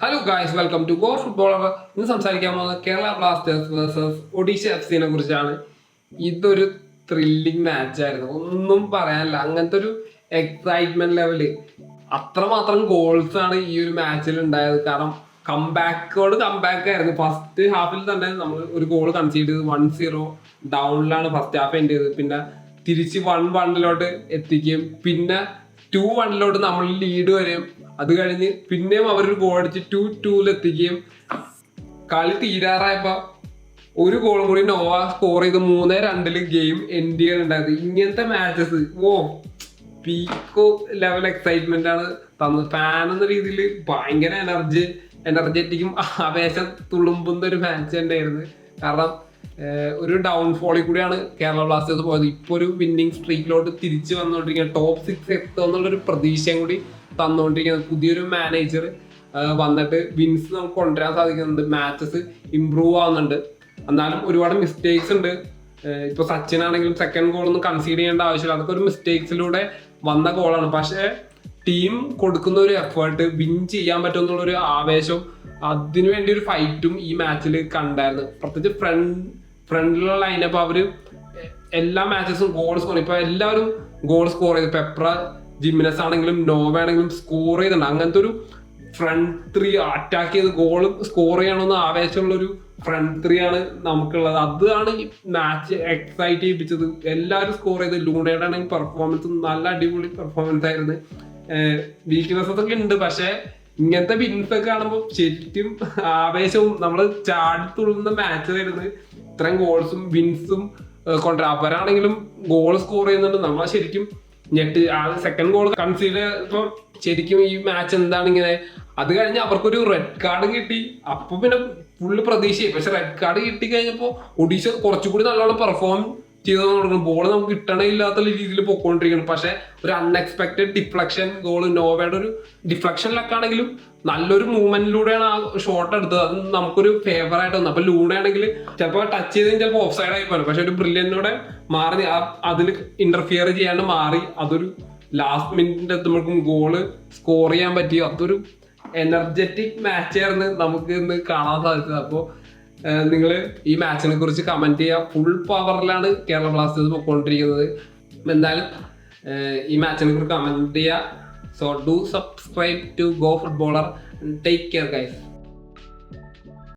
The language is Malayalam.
Hello guys welcome to go football ഇന്ന് സംസാരിക്കാൻ പോകുന്നത് Kerala Blasters versus Odisha F സിനെ കുറിച്ചാണ്. ഇതൊരു ത്രില്ലിംഗ് മാച്ചായിരുന്നു ഒന്നും പറയാനില്ല. അങ്ങനത്തെ ഒരു എക്സൈറ്റ്മെന്റ് ലെവൽ അത്രമാത്രം ഗോൾസ് ആണ് ഈ ഒരു മാച്ചിൽ ഉണ്ടായത്. കാരണം കംബാക്കോട് കംബാക്ക് ആയിരുന്നു. ഫസ്റ്റ് ഹാഫിൽ തന്നെ നമ്മൾ ഒരു ഗോൾ കൺസീഡ് ചെയ്ത് വൺ സീറോ ഡൗണിലാണ് ഫസ്റ്റ് ഹാഫ് എൻഡ് ചെയ്തത്. പിന്നെ തിരിച്ച് വൺ വണ്ണിലോട്ട് എത്തിക്കുകയും. പിന്നെ ടു വണ്ണിലോട്ട് നമ്മൾ ലീഡ് വരെയും അത് കഴിഞ്ഞ് പിന്നെയും അവരൊരു ഗോൾ അടിച്ച് ടു ടൂൽ എത്തിക്കുകയും കളി തീരാറായപ്പോ ഒരു ഗോൾ കൂടി നോവ സ്കോർ ചെയ്ത് മൂന്ന് രണ്ടിൽ ഗെയിം എൻഡ് ചെയ്യുന്നുണ്ടായത് ഇങ്ങനത്തെ മാച്ചസ് ഓ പീക്കോ ലെവൽ എക്സൈറ്റ്മെന്റ് ആണ് തന്നത്. ഫാൻ എന്ന രീതിയിൽ ഭയങ്കര എനർജി എനർജറ്റിക്കും ആവേശം തുളുമ്പുന്ന ഒരു മാച്ച് തന്നെയായിരുന്നു. കാരണം ഒരു ഒരു ഡൗൺഫോളിൽ കൂടിയാണ് കേരള ബ്ലാസ്റ്റേഴ്സ് പോയത്. ഇപ്പോൾ ഒരു വിന്നിങ് സ്ട്രീക്കിലോട്ട് തിരിച്ചു വന്നുകൊണ്ടിരിക്കുകയാണ് ടോപ്പ് സിക്സ് എത്തുമെന്നുള്ളൊരു പ്രതീക്ഷയും കൂടി തന്നുകൊണ്ടിരിക്കുന്നത് പുതിയൊരു മാനേജർ വന്നിട്ട് വിൻസ് നമുക്ക് കൊണ്ടുവരാൻ സാധിക്കുന്നുണ്ട്. മാച്ചസ് ഇമ്പ്രൂവ് ആവുന്നുണ്ട്. എന്നാലും ഒരുപാട് മിസ്റ്റേക്സ് ഉണ്ട്. ഇപ്പൊ സച്ചിൻ ആണെങ്കിലും സെക്കൻഡ് ഗോൾ ഒന്നും കൺസീഡ് ചെയ്യേണ്ട ആവശ്യമില്ല. അതൊക്കെ ഒരു മിസ്റ്റേക്സിലൂടെ വന്ന ഗോളാണ് പക്ഷേ ടീം കൊടുക്കുന്ന ഒരു എഫേർട്ട് വിൻ ചെയ്യാൻ പറ്റും എന്നുള്ള ഒരു ആവേശം അതിനു വേണ്ടി ഒരു ഫൈറ്റും ഈ മാച്ചിൽ കണ്ടായിരുന്നു. പ്രത്യേകിച്ച് ഫ്രണ്ട് ഫ്രണ്ടിലുള്ള ലൈനപ്പ് അവർ എല്ലാ മാച്ചസും ഗോൾ സ്കോർ ഇപ്പൊ എല്ലാവരും ഗോൾ സ്കോർ ചെയ്ത്. പെപ്ര ജിമിനസ് ആണെങ്കിലും നോവ ആണെങ്കിലും സ്കോർ ചെയ്തിട്ടുണ്ട്. അങ്ങനത്തെ ഒരു ഫ്രണ്ട് ത്രീ അറ്റാക്ക് ചെയ്ത് ഗോൾ സ്കോർ ചെയ്യണമെന്ന് ആവേശമുള്ള ഒരു ഫ്രണ്ട് ത്രീ ആണ് നമുക്കുള്ളത്. അതാണ് ഈ മാച്ച് എക്സൈറ്റ് ചെയ്യിപ്പിച്ചത്. എല്ലാവരും സ്കോർ ചെയ്ത്. ലൂണയുടെ ആണെങ്കിൽ പെർഫോമൻസ് നല്ല അടിപൊളി പെർഫോമൻസ് ആയിരുന്നു. വീക്ക്നെസ്സസ് ഒക്കെ ഉണ്ട്. പക്ഷേ ഇങ്ങനത്തെ ഒക്കെ കാണുമ്പോൾ ശരിക്കും ആവേശവും നമ്മൾ ചാടിത്തുള്ളുന്ന മാച്ച് ആയിരുന്നു. ഇത്രയും ഗോൾസും വിൻസും കൊണ്ടുവരാം അവരാണെങ്കിലും ഗോൾ സ്കോർ ചെയ്യുന്നുണ്ട്. നമ്മൾ ശരിക്കും ഞെട്ട് ആ സെക്കൻഡ് ഗോൾ കൺസീഡ് ശരിക്കും ഈ മാച്ച് എന്താണ് ഇങ്ങനെ? അത് കഴിഞ്ഞ് അവർക്കൊരു റെഡ് കാർഡ് കിട്ടി. അപ്പൊ പിന്നെ ഫുള്ള് പ്രതീക്ഷയായി. പക്ഷെ റെഡ് കാർഡ് കിട്ടി കഴിഞ്ഞപ്പോ ഒഡീഷ കുറച്ചുകൂടി നല്ലോണം പെർഫോം ചെയ്തു തുടങ്ങും ബോൾ നമുക്ക് കിട്ടണേ ഇല്ലാത്ത രീതിയിൽ പൊക്കോണ്ടിരിക്കണം പക്ഷെ ഒരു അൺഎക്സ്പെക്ടഡ് ഡിഫ്ലക്ഷൻ ഗോൾ നോവയുടെ ഒരു ഡിഫ്ലക്ഷനിലൊക്കെ ആണെങ്കിലും നല്ലൊരു മൂവ്മെന്റിലൂടെയാണ് ആ ഷോട്ട് എടുത്തത്. അത് നമുക്കൊരു ഫേവർ ആയിട്ട് വന്നു. അപ്പൊ ലൂണ ആണെങ്കിൽ ചിലപ്പോൾ ടച്ച് ചെയ്ത് ചിലപ്പോൾ ഓഫ് സൈഡ് ആയി പോലും. പക്ഷെ ഒരു ബ്രില്യനോടെ മാറി അതിൽ ഇന്റർഫിയർ ചെയ്യാണ്ട് മാറി അതൊരു ലാസ്റ്റ് മിനിറ്റിന്റെ എത്തുമ്പോഴേക്കും ഗോൾ സ്കോർ ചെയ്യാൻ പറ്റി അതൊരു എനർജറ്റിക് മാച്ച് ആയിരുന്നു നമുക്ക് ഇന്ന് കാണാൻ സാധിച്ചത്. അപ്പോൾ നിങ്ങൾ ഈ മാച്ചിനെ കുറിച്ച് കമന്റ് ചെയ്യുക. ഫുൾ പവറിലാണ് കേരള ബ്ലാസ്റ്റേഴ്സ് പോയിക്കൊണ്ടിരിക്കുന്നത് എന്തായാലും ഈ മാച്ചിനെ കുറിച്ച് കമന്റ് ചെയ്യുക. So do subscribe to go footballer take care guys